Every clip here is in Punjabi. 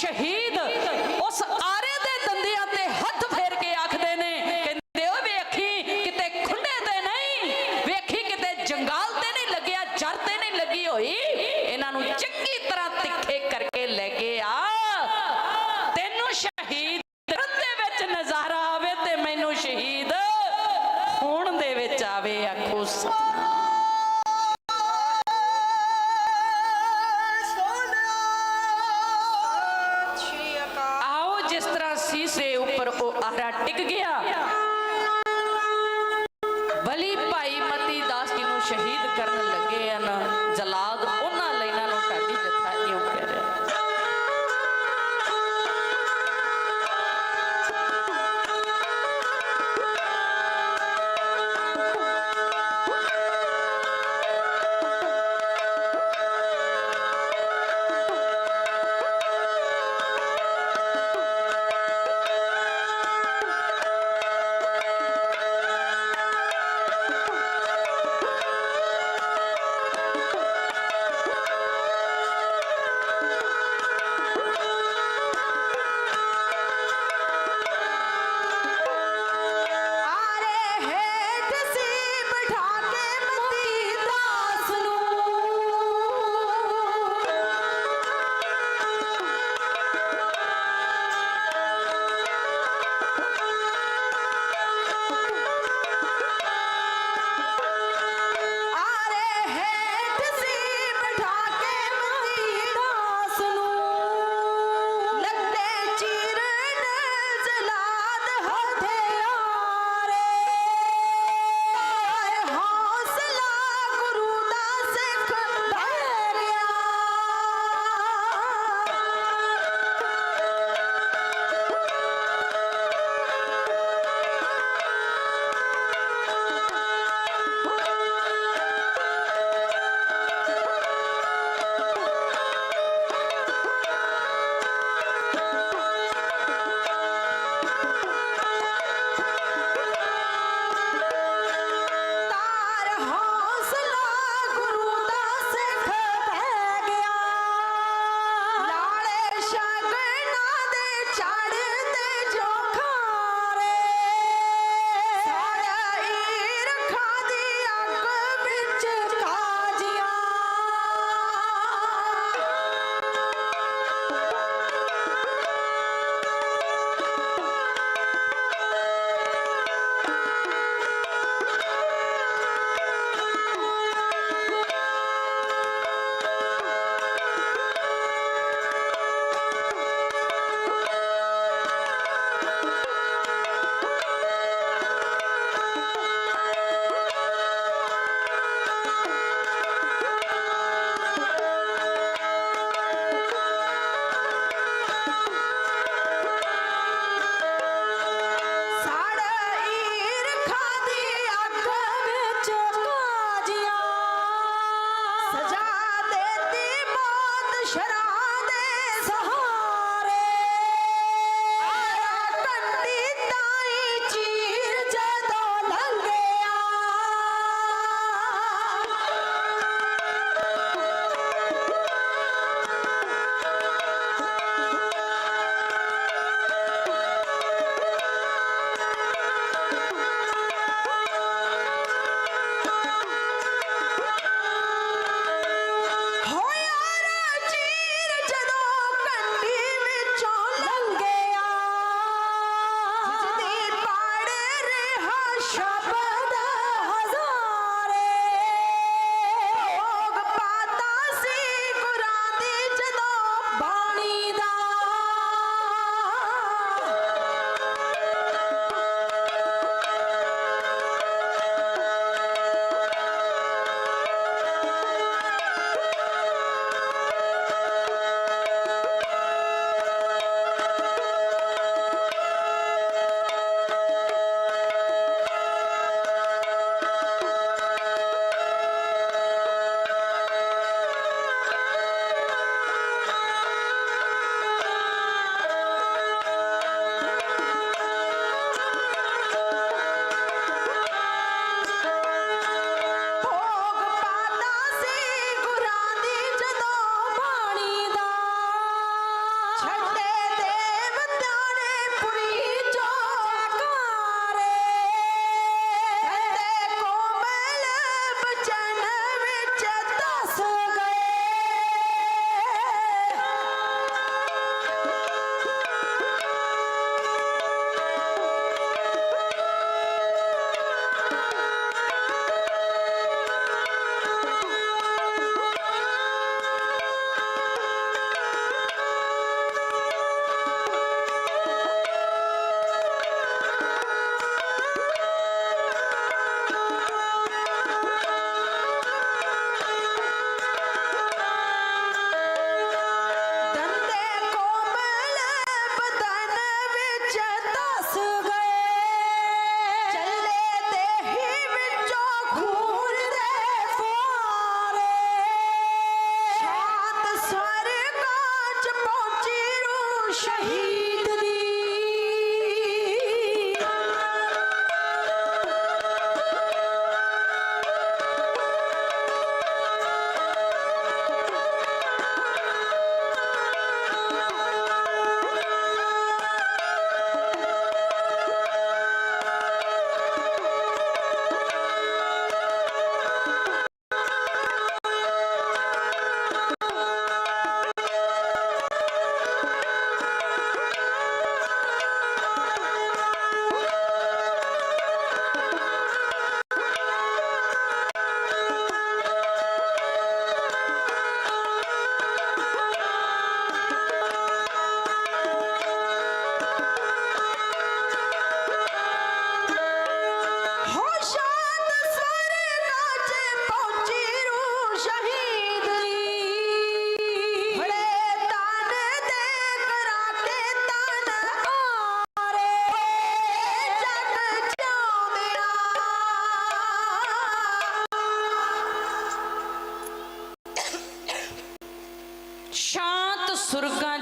ਸ਼ਹੀਦ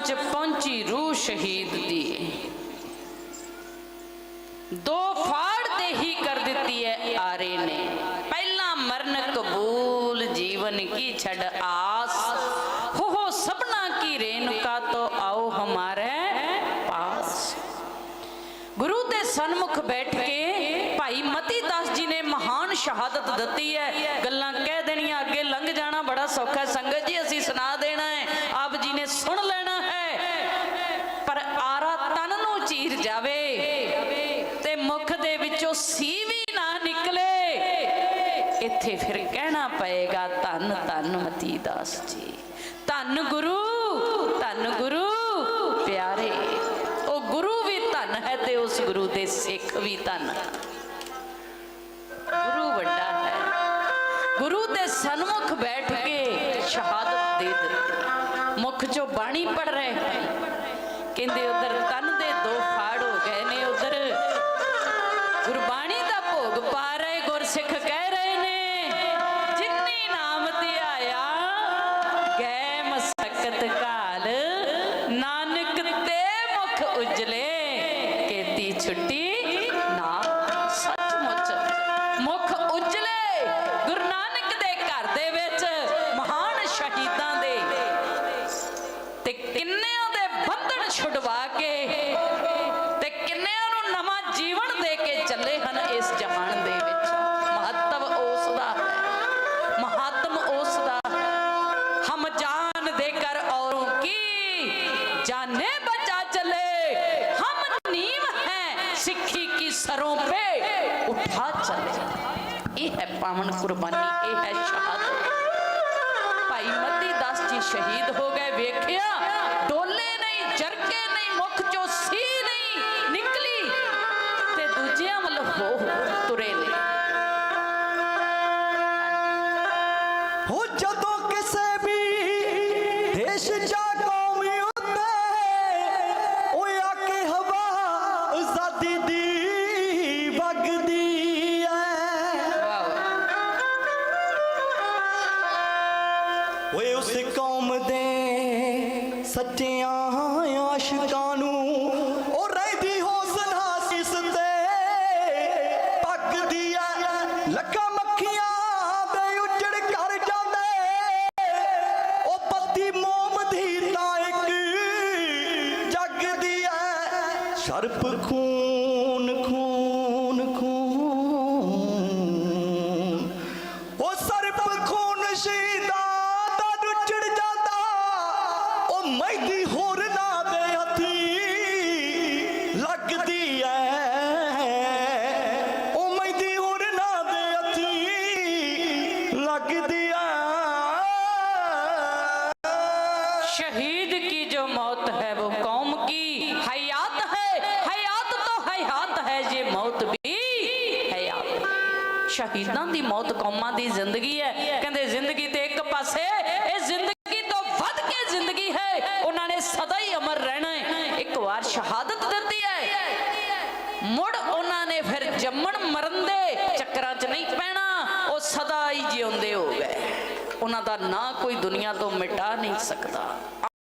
'ਚ ਪਹੁੰਚੀ ਰੂਹ ਸ਼ਹੀਦ ਦੀ। ਦੋ ਫਾੜ ਦੇ ਹੀ ਕਰ ਦਿੱਤੀ ਹੈ ਆਰੇ ਨੇ। ਪਹਿਲਾ ਮਰਨ ਕਬੂਲ, ਜੀਵਨ ਕੀ ਛੜ ਆਸ। ਹੋ ਹੋ ਸਭਨਾ ਕੀ ਰੇਨੁਕਾ ਤੋ ਆਓ ਹਮਾਰੇ ਪਾਸ। ਗੁਰੂ ਦੇ ਸਨਮੁਖ ਬੈਠ ਕੇ ਭਾਈ ਮਤੀ ਦਾਸ ਜੀ ਨੇ ਮਹਾਨ ਸ਼ਹਾਦਤ ਦਿੱਤੀ ਹੈ ਗੱਲਾਂ ਕਹਿ ਦੇਣੀਆਂ, ਅੱਗੇ ਲੰਘ ਜਾਣਾ ਬੜਾ ਸੌਖਾ ਸੰਗਤ ਜੀ, ਅਸੀਂ ਸੁਣਾ ਦੇਣਾ ਹੈ ਆਪ ਜੀ ਨੇ ਸੁਣ ਲੈਣਾ ਇੱਥੇ ਫਿਰ ਕਹਿਣਾ ਪਏਗਾ, ਧੰਨ ਧੰਨ ਮਤੀ ਦਾਸ ਜੀ। ਧੰਨ ਗੁਰੂ ਧੰਨ ਗੁਰੂ ਪਿਆਰੇ। ਉਹ ਗੁਰੂ ਵੀ ਧੰਨ ਹੈ ਤੇ ਉਸ ਗੁਰੂ ਦੇ ਸਿੱਖ ਵੀ ਧੰਨ ਗੁਰੂ ਵੱਡਾ ਹੈ। ਗੁਰੂ ਦੇ ਸਨਮੁਖ ਬੈਠ ਕੇ ਸ਼ਹਾਦਤ ਦੇ ਦਿੱਤੀ। ਮੁਖ ਚੋਂ ਬਾਣੀ ਪੜ ਰਹੇ ਕਹਿੰਦੇ ਉਧਰ ਤਨ ਦੇ ਦੋ ਫਾੜ ਹੋ ਗਏ ਨੇ ਉਧਰ। ਗੁਰਬਾਣੀ ਦਾ ਭੋਗ ਪਾ ਰਹੇ ਗੁਰਸਿੱਖ ਕਹਿ ਰਹੇ ਜੀਵਨ ਦੇ ਕੇ ਚੱਲੇ ਹਨ ਇਸ ਜਹਾਨ ਦੇ ਵਿੱਚ। ਮਹੱਤਵ ਉਸ ਦਾ ਹੈ। ਮਹਾਤਮ ਉਸ ਦਾ ਹਮ ਜਾਨ ਦੇ ਕਰ ਔਰੋਂ ਕੀ ਜਾਨੇ ਬਚਾ ਚਲੇ। ਹਮ ਨੀਮ ਹੈ ਸਿੱਖੀ ਕੀ ਸरों पे ਉਠਾ ਚਲੇ। ਇਹ ਹੈ ਪਾਵਨ ਕੁਰਬਾਨੀ, ਇਹ ਹੈ ਸ਼ਹਾਦਤ। ਭਾਈ ਮਤੀ ਦਾਸ ਜੀ ਸ਼ਹੀਦ ਹੋ ਗਏ। ਵੇਖਿਆ, ਡੋਲੇ ਨਹੀਂ, ਜਰਕੇ ਨਹੀਂ, ਮੁਖ ਚੋਂ ਸੀ ਤੁਰੇ ਨੇ। ਹੋ ਜਦੋਂ ਕਿਸੇ ਵੀ ਦੇਸ਼ ਜਾਂ ਕੌਮੀ ਉੱਤੇ ਉਹ ਆ ਕੇ ਹਵਾ ਆਜ਼ਾਦੀ ਦੀ ਵਗਦੀ ਐ। ਵਾਓ ਓਏ ਉਸ ਕੌਮ ਦੇ ਸੱਚਿਆਂ ਆਸ਼ਿਕਾਂ ਨੂੰ ਸ਼ਹੀਦਾਂ ਦੀ ਮੌਤ ਕੌਮਾਂ ਦੀ ਜ਼ਿੰਦਗੀ ਹੈ। ਕਹਿੰਦੇ ਜ਼ਿੰਦਗੀ ਤੇ ਇੱਕ ਪਾਸੇ, ਇਹ ਜ਼ਿੰਦਗੀ ਤੋਂ ਵੱਧ ਕੇ ਜ਼ਿੰਦਗੀ ਹੈ? ਉਹਨਾਂ ਨੇ ਸਦਾ ਹੀ ਅਮਰ ਰਹਿਣਾ ਹੈ। ਇੱਕ ਵਾਰ ਸ਼ਹਾਦਤ ਦਿੱਤੀ ਹੈ। ਮੁੜ ਉਹਨਾਂ ਨੇ ਫਿਰ ਜੰਮਣ ਮਰਨ ਦੇ ਚੱਕਰਾਂ 'ਚ ਨਹੀਂ ਪੈਣਾ। ਉਹ ਸਦਾ ਹੀ ਜਿਉਂਦੇ ਹੋ ਗਏ। ਉਹਨਾਂ ਦਾ ਨਾਂ ਕੋਈ ਦੁਨੀਆ ਤੋਂ ਮਿਟਾ ਨਹੀਂ ਸਕਦਾ।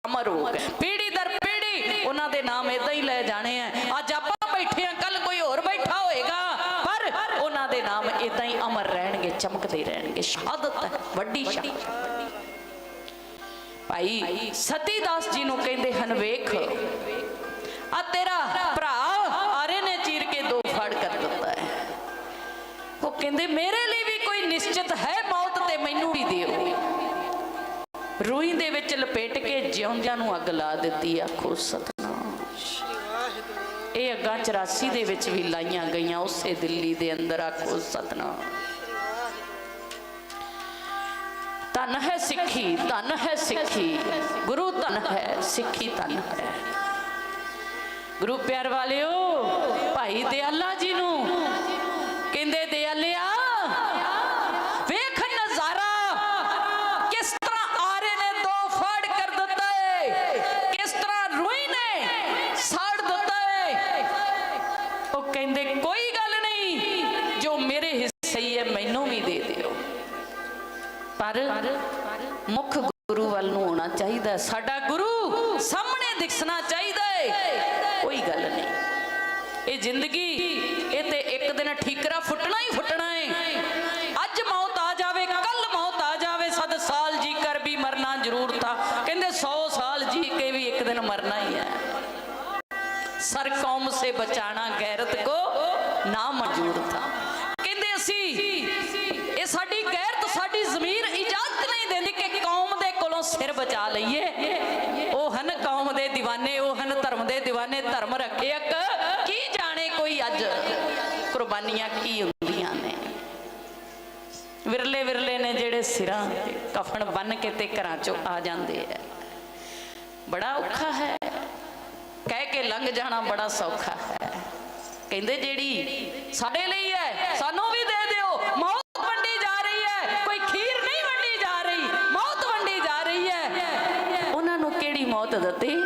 ਅਮਰ ਹੋ ਗਏ ਪੀੜੀ ਦਰ ਪੀੜੀ ਉਹਨਾਂ ਸ਼ਹਾਦਤ ਹੈ, ਵੱਡੀ ਸ਼ਹਾਦਤ ਭਾਈ ਸਤੀਦਾਸ ਜੀ ਨੂੰ ਕਹਿੰਦੇ ਹਨ, ਵੇਖ, ਆ ਤੇਰਾ ਭਰਾ ਆਰੇ ਨੇ ਚੀਰ ਕੇ ਦੋ ਫੜ ਕਰ ਦਿੱਤਾ ਹੈ। ਉਹ ਕਹਿੰਦੇ, ਮੇਰੇ ਲਈ ਵੀ ਕੋਈ ਨਿਸ਼ਚਿਤ ਹੈ, ਮੌਤ ਤੇ ਮੈਨੂੰ ਵੀ ਦਿਓ। ਰੂਈ ਦੇ ਵਿੱਚ ਲਪੇਟ ਕੇ ਜਿਉਂਦਿਆਂ ਨੂੰ ਅੱਗ ਲਾ ਦਿੱਤੀ, ਆਖੋ, ਸਤਨਾਮ। ਇਹ ਅੱਗਾਂ 84 ਦੇ ਵਿੱਚ ਵੀ ਲਾਈਆਂ ਗਈਆਂ, ਉਸੇ ਦਿੱਲੀ ਦੇ ਅੰਦਰ, ਆਖੋ, ਸਤਨਾਮ। ਧਨ ਹੈ ਸਿੱਖੀ, ਧਨ ਹੈ ਸਿੱਖੀ। ਗੁਰੂ ਧਨ ਹੈ ਸਿੱਖੀ, ਧਨ ਹੈ। ਗੁਰੂ ਪਿਆਰ ਵਾਲਿਓ, ਭਾਈ ਦਿਆਲਾ ਜੀ ਨੂੰ ਕਹਿੰਦੇ ਦਿਆਲਿਆ ਪਰ ਮੁੱਖ ਗੁਰੂ ਵੱਲ ਨੂੰ ਆਉਣਾ ਚਾਹੀਦਾ ਸਾਡਾ ਗੁਰੂ ਸਾਹਮਣੇ ਦਿਖਣਾ ਚਾਹੀਦਾ ਹੈ ਕੋਈ ਗੱਲ ਨਹੀਂ। ਇਹ ਜ਼ਿੰਦਗੀ, ਇਹ ਤੇ ਇੱਕ ਦਿਨ ਠੀਕਰਾ ਫੁੱਟਣਾ ਹੀ ਫੁੱਟਣਾ ਕੁਰਬਾਨੀਆਂ ਕੀ ਹੁੰਦੀਆਂ ਨੇ? ਵਿਰਲੇ ਵਿਰਲੇ ਨੇ ਜਿਹੜੇ ਸਿਰਾਂ ਤੇ ਕਫਨ ਬੰਨ ਕੇ ਤੇ ਘਰਾਂ ਚੋਂ ਆ ਜਾਂਦੇ ਆ ਬੜਾ ਔਖਾ ਹੈ। ਕਹਿ ਕੇ ਲੰਘ ਜਾਣਾ ਬੜਾ ਸੌਖਾ ਹੈ। ਕਹਿੰਦੇ ਜਿਹੜੀ ਸਾਡੇ ਲਈ ਹੈ ਸਾਨੂੰ ਵੀ ਦੇ ਦਿਓ। ਮੌਤ ਵੰਡੀ ਜਾ ਰਹੀ ਹੈ ਕੋਈ ਖੀਰ ਨਹੀਂ ਵੰਡੀ ਜਾ ਰਹੀ। ਮੌਤ ਵੰਡੀ ਜਾ ਰਹੀ ਹੈ ਉਹਨਾਂ ਨੂੰ ਕਿਹੜੀ ਮੌਤ ਦਿੱਤੀ?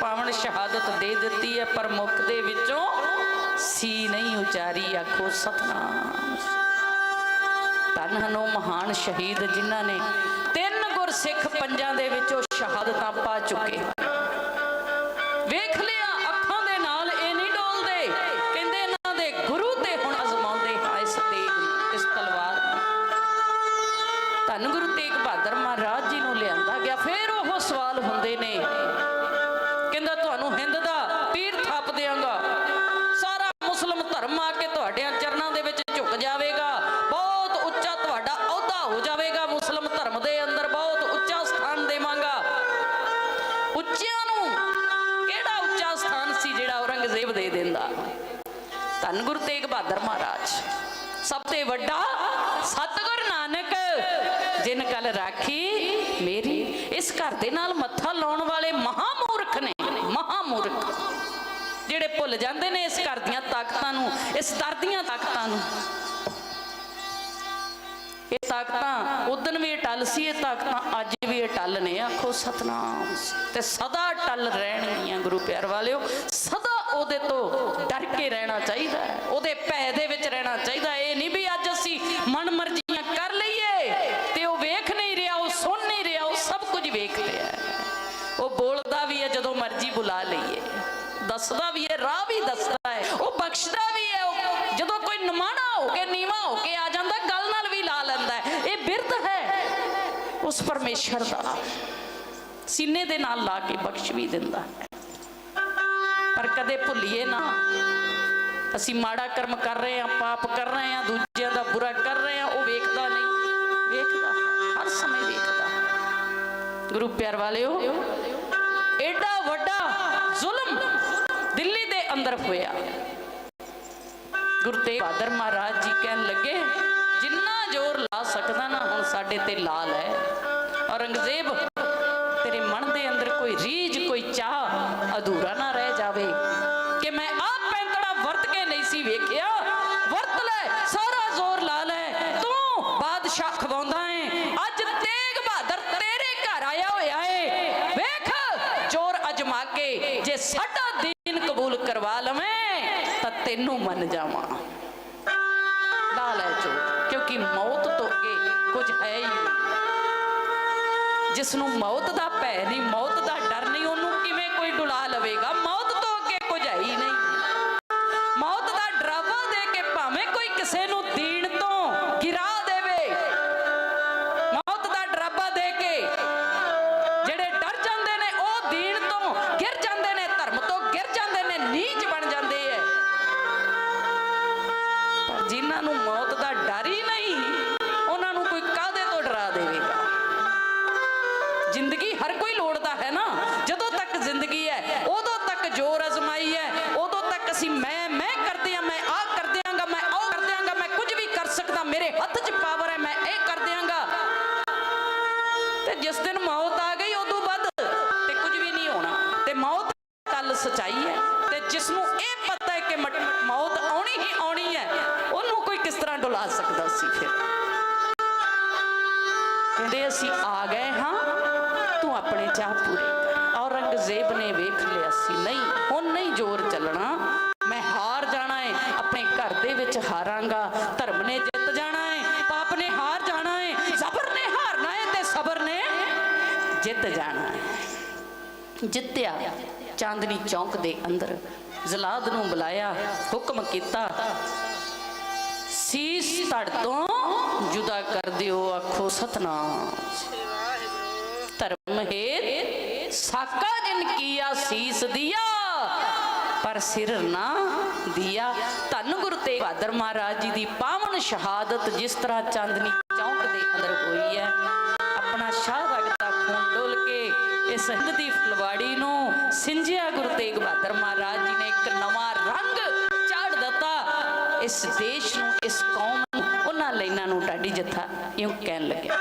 ਪਾਵਨ ਸ਼ਹਾਦਤ ਦੇ ਦਿੱਤੀ ਹੈ, ਪਰ ਮੁਖ ਦੇ ਵਿੱਚੋਂ ਸੀ ਨਹੀਂ ਉਚਾਰੀ, ਆਖੋ ਸਤਨਾਮ। ਤਨ ਹਨ ਉਹ ਮਹਾਨ ਸ਼ਹੀਦ ਜਿਨ੍ਹਾਂ ਨੇ ਤਿੰਨ ਗੁਰਸਿੱਖ ਪੰਜਾਂ ਦੇ ਵਿੱਚੋਂ ਸ਼ਹਾਦਤਾਂ ਪਾ ਚੁੱਕੇ। ਵੇਖ ਜਿਨ ਕਲ ਰਾਖੀ, ਮੇਰੀ, ਇਸ ਘਰ ਦੇ ਨਾਲ ਮੱਥਾ ਲਾਉਣ ਵਾਲੇ ਮਹਾਮੂਰਖ ਨੇ, ਮਹਾਮੂਰਖ। ਜਿਹੜੇ ਭੁੱਲ ਜਾਂਦੇ ਨੇ ਇਸ ਘਰ ਦੀਆਂ ਤਾਕਤਾਂ ਨੂੰ, ਇਸ ਦਰ ਦੀਆਂ ਤਾਕਤਾਂ ਨੂੰ। ਇਹ ਤਾਕਤਾਂ ਉਦਨ ਵੀ ਅਟਲ ਸੀ, ਇਹ ਤਾਕਤਾਂ ਅੱਜ ਵੀ ਅਟਲ ਨੇ। ਆਖੋ ਸਤਨਾਮ। ਤੇ ਸਦਾ ਅਟਲ ਰਹਿਣਗੀਆਂ ਗੁਰੂ ਪਿਆਰ ਵਾਲਿਓ, ਸਦਾ ਉਹਦੇ ਤੋਂ ਡਰ ਕੇ ਰਹਿਣਾ ਚਾਹੀਦਾ ਉਹਦੇ ਭੈ ਦੇ ਵਿੱਚ ਰਹਿਣਾ ਚਾਹੀਦਾ ਇਹ ਨਹੀਂ ਵੀ ਪਰਮੇਸ਼ਰ ਸੀਨੇ ਦੇ ਨਾਲ ਲਾ ਕੇ ਬਖਸ਼ ਵੀ ਦਿੰਦਾ ਪਰ ਕਦੇ ਭੁੱਲੀਏ ਨਾ, ਅਸੀਂ ਮਾੜਾ ਕਰਮ ਕਰ ਰਹੇ ਹਾਂ, ਪਾਪ ਕਰ ਰਹੇ ਹਾਂ, ਦੂਜਿਆਂ ਦਾ ਬੁਰਾ ਕਰ ਰਹੇ ਹਾਂ, ਉਹ ਵੇਖਦਾ ਨਹੀਂ, ਵੇਖਦਾ ਹਰ ਸਮੇਂ ਵੇਖਦਾ ਗੁਰੂ ਪਿਆਰ ਵਾਲਿਓ ਐਡਾ ਵੱਡਾ ਜ਼ੁਲਮ ਦਿੱਲੀ ਦੇ ਅੰਦਰ ਹੋਇਆ। ਗੁਰੂ ਤੇਗ ਬਹਾਦਰ ਮਹਾਰਾਜ ਜੀ ਕਹਿਣ ਲੱਗੇ, ਜਿੰਨਾ ਜ਼ੋਰ ਲਾ ਸਕਦਾ ਨਾ, ਹੁਣ ਸਾਡੇ ਤੇ ਲਾ ਲੈ ਔਰੰਗਜ਼ੇਬ, ਤੇਰੇ ਮਨ ਦੇ ਅੰਦਰ ਕੋਈ ਰੀਝ, ਕੋਈ ਚਾਹ ਅਧੂਰਾ ਨਾ ਰਹਿ ਜਾਵੇ। ਕਿ ਮੈਂ ਆਪ ਪੈਂਤੜਾ ਵਰਤ ਕੇ ਨਹੀਂ ਸੀ ਵੇਖਿਆ। ਵਰਤ ਲੈ, ਸਾਰਾ ਜ਼ੋਰ ਲਾ ਲੈ। ਤੂੰ ਬਾਦਸ਼ਾਹ ਖਵਾਉਂਦਾ ਏ। ਅੱਜ ਤੇਗ ਬਹਾਦਰ ਤੇਰੇ ਘਰ ਆਇਆ ਹੋਇਆ ਏ। ਵੇਖ ਜ਼ੋਰ ਅਜਮਾ ਕੇ ਜੇ ਸਾਡਾ ਦੀਨ ਕਬੂਲ ਕਰਵਾ ਲਵੇਂ, ਤਾਂ ਤੈਨੂੰ ਮੰਨ ਜਾਵਾਂ। ਲਾ ਲੈ ਜੋ ਕਿਉਂਕਿ ਮੌਤ ਤੋਂ ਅੱਗੇ ਕੁਝ ਹੈ ਹੀ ਨਹੀਂ। ਜਿਸ ਨੂੰ ਮੌਤ ਦਾ ਭੈ ਨਹੀਂ, ਮੌਤ ਦਾ ਡਰ ਨਹੀਂ, ਉਹਨੂੰ ਕਿਵੇਂ ਕੋਈ ਡੁਲਾ ਲਵੇਗਾ? ਪਤਾ ਹੈ ਕਿ ਮੌਤ ਆਉਣੀ ਹੀ ਆਉਣੀ ਹੈ। ਉਹਨੂੰ ਕੋਈ ਕਿਸ ਤਰ੍ਹਾਂ ਡੁਲਾ ਸਕਦਾ ਸੀ ਫਿਰ? ਕਹਿੰਦੇ ਅਸੀਂ ਆ ਗਏ ਹਾਂ, ਤੂੰ ਆਪਣੇ ਚਾਹ ਪੂਰੇ ਕਰ। ਔਰੰਗਜ਼ੇਬ ਨੇ ਵੇਖ ਲਿਆ ਸੀ, ਨਹੀਂ, ਹੁਣ ਨਹੀਂ ਜ਼ੋਰ ਚੱਲਣਾ। ਮੈਂ ਹਾਰ ਜਾਣਾ ਹੈ ਆਪਣੇ ਘਰ ਦੇ ਵਿੱਚ ਹਾਰਾਂਗਾ। ਧਰਮ ਨੇ ਜਿੱਤ ਜਾਣਾ ਹੈ ਪਾਪ ਨੇ ਹਾਰ ਜਾਣਾ ਹੈ ਜ਼ਬਰ ਨੇ ਹਾਰਨਾ ਹੈ ਤੇ ਸਬਰ ਨੇ ਜਿੱਤ ਜਾਣਾ ਹੈ ਜਿੱਤਿਆ ਚਾਂਦਨੀ ਚੌਂਕ ਦੇ ਅੰਦਰ ਜ਼ਲਾਦ ਨੂੰ ਬੁਲਾਇਆ, ਹੁਕਮ ਕੀਤਾ, ਸੀਸ ਧੜ ਤੋਂ ਜੁਦਾ ਕਰ ਦਿਓ, ਆਖੋ ਸਤਨਾਮ। ਧਰਮ ਹੇਤ ਸਾਕਾ ਜਿਨ ਕੀਆ ਸੀਸ ਦਿਆ, ਪਰ ਸਿਰ ਨਾ ਦਿਆ। ਧੰਨ ਗੁਰੂ ਤੇਗ ਬਹਾਦਰ ਮਹਾਰਾਜ ਜੀ ਦੀ ਪਾਵਨ ਸ਼ਹਾਦਤ ਜਿਸ ਤਰ੍ਹਾਂ ਚਾਂਦਨੀ ਚੌਂਕ ਦੇ ਅੰਦਰ ਹੋਈ ਹੈ, ਆਪਣਾ ਸ਼ਾਹ ਵਗਦਾ ਕੇ ਇਸ ਦੀ ਫੁਲਵਾੜੀ ਨੂੰ ਸਿੰਜਿਆ ਗੁਰੂ ਤੇਗ ਬਹਾਦਰ ਮਹਾਰਾਜ ਜੀ ਨੇ ਇੱਕ ਨਵਾਂ ਰੰਗ ਚਾੜ ਦਿੱਤਾ। ਇਸ ਦੇਸ਼ ਨੂੰ, ਇਸ ਕੌਮ ਨੂੰ, ਉਹਨਾਂ ਲੈਣਾ ਨੂੰ ਢਾਡੀ ਜੱਥਾ ਇਉਂ ਕਹਿਣ ਲੱਗਿਆ।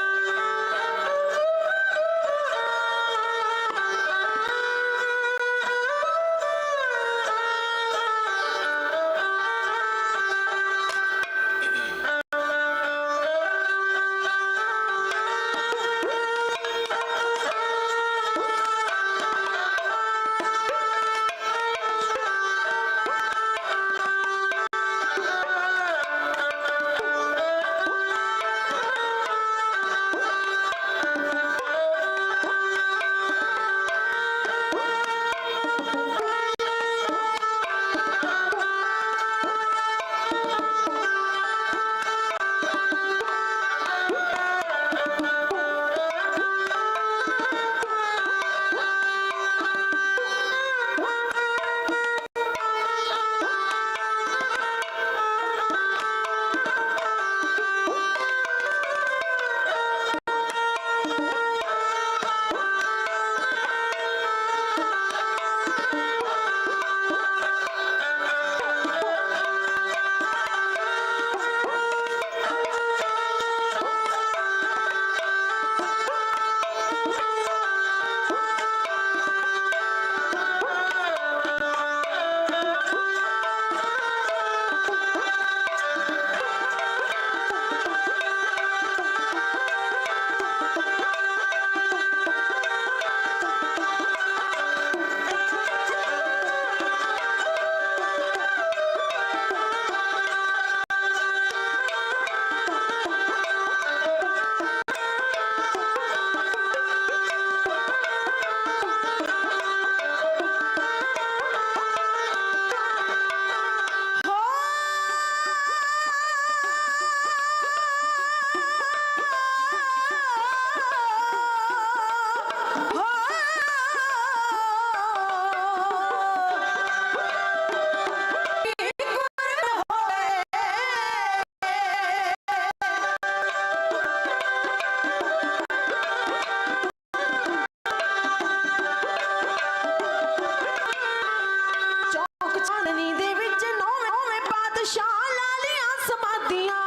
ਸਮਾਧੀਆਂ ਚੌਕ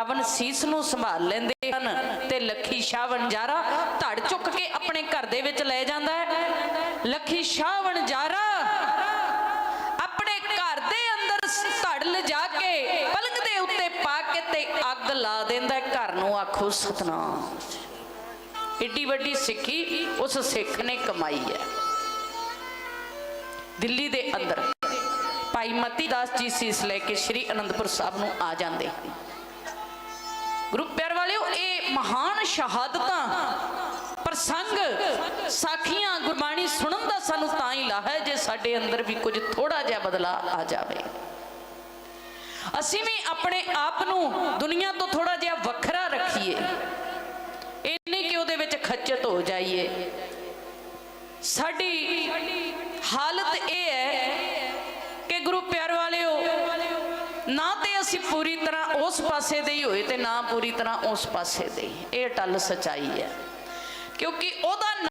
ਪਾਵਨ ਸੀਸ ਨੂੰ ਸੰਭਾਲ ਲੈਂਦੇ ਹਨ ਤੇ ਲੱਖੀ ਸ਼ਾਹ ਵਣਜਾਰਾ ਧੜ ਚੁੱਕ ਕੇ ਆਪਣੇ ਘਰ ਦੇ ਵਿੱਚ ਲੈ ਜਾਂਦਾ ਹੈ। ਲੱਖੀ ਸ਼ਾਹ ਵਣਜਾਰਾ ਆਪਣੇ ਘਰ ਦੇ ਅੰਦਰ ਧੜ ਲਿਜਾ ਕੇ ਪਲੰਗ ਦੇ ਉੱਤੇ ਪਾ ਕੇ ਤੇ ਅੱਗ ਲਾ ਦਿੰਦਾ ਘਰ ਨੂੰ ਆਖੋ, ਸਤਨਾਮ। ਏਡੀ ਵੱਡੀ ਸਿੱਖੀ ਉਸ ਸਿੱਖ ਨੇ ਕਮਾਈ ਹੈ। ਦਿੱਲੀ ਦੇ ਅੰਦਰ ਭਾਈ ਮਤੀ ਦਾਸ ਜੀ ਸੀਸ ਲੈ ਕੇ ਸ੍ਰੀ ਅਨੰਦਪੁਰ ਸਾਹਿਬ ਨੂੰ ਆ ਜਾਂਦੇ ਗੁਰੂ ਪਿਆਰ ਵਾਲਿਓ, ਇਹ ਮਹਾਨ ਸ਼ਹਾਦਤਾਂ, ਪ੍ਰਸੰਗ ਸਾਖੀਆਂ ਗੁਰਬਾਣੀ ਸੁਣਨ ਦਾ ਸਾਨੂੰ ਤਾਂ ਹੀ ਲਾਹਾ ਹੈ ਜੇ ਸਾਡੇ ਅੰਦਰ ਵੀ ਕੁਝ ਥੋੜਾ ਜਿਹਾ ਬਦਲਾ ਆ ਜਾਵੇ। ਅਸੀਂ ਵੀ ਆਪਣੇ ਆਪ ਨੂੰ ਦੁਨੀਆ ਤੋਂ ਥੋੜਾ ਜਿਹਾ ਵੱਖਰਾ ਰੱਖੀਏ। ਇਹ ਨਹੀਂ ਕਿ ਉਹਦੇ ਵਿੱਚ ਖੱਚਤ ਹੋ ਜਾਈਏ। ਸਾਡੀ ਹਾਲਤ ਇਹ ਹੈ ਅਸੀਂ ਪੂਰੀ ਤਰ੍ਹਾਂ ਉਸ ਪਾਸੇ ਦੇ ਹੀ ਹੋਏ ਤੇ ਨਾ ਪੂਰੀ ਤਰ੍ਹਾਂ ਉਸ ਪਾਸੇ ਦੇ ਇਹ ਟੱਲ ਸਚਾਈ ਹੈ। ਕਿਉਂਕਿ ਉਹਦਾ